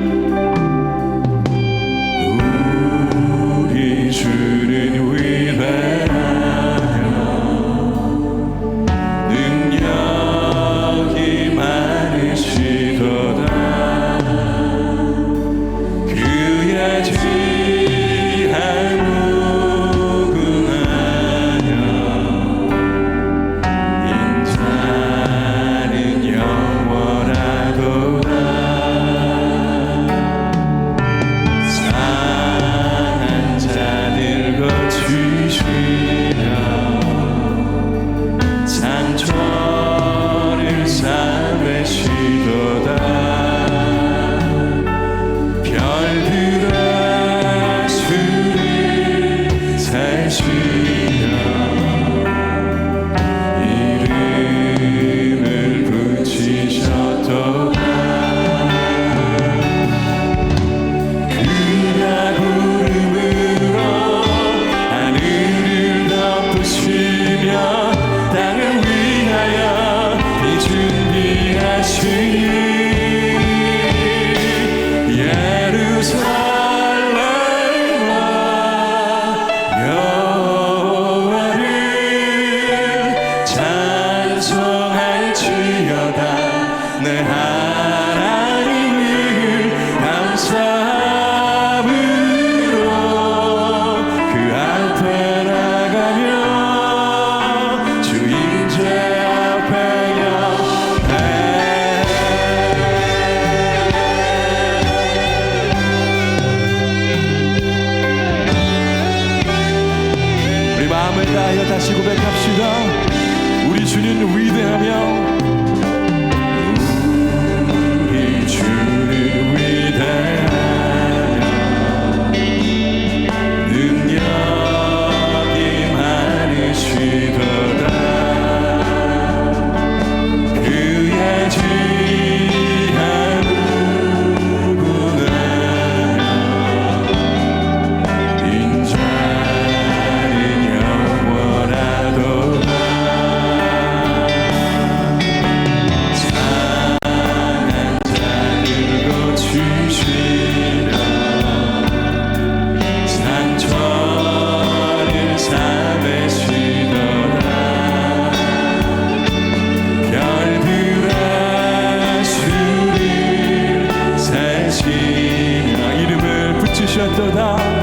home. 也许 마음을 다하여 다시 고백합시다. 우리 주님 위대하며 우리 주님 위대 得到。